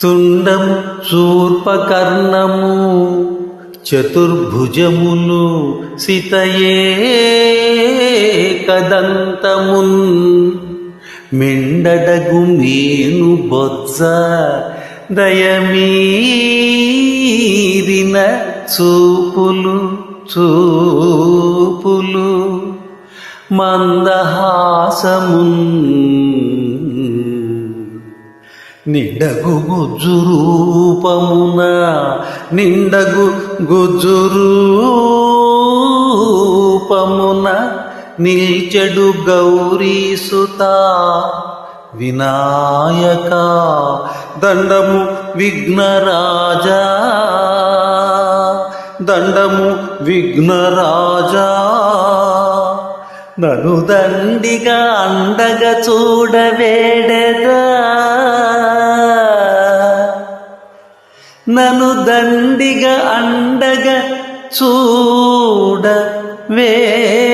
తుండము శూర్పకర్ణము చతుర్భుజములు సితయే కదంతమున్. మెండడగు మేను బొజ్జ దయమీరిన చూపులు చూపులు మందహాసమున్ నిండగు గుజ్జు రూపమున నిండగు గుజ్జు రూపమున నిల్చెడు గౌరీసుత వినాయక దండము విఘ్నరాజా దండము విఘ్నరాజా నను దండిగా అండగా చూడవేడదా నను దండిగా అండగా చూడ వేడెదా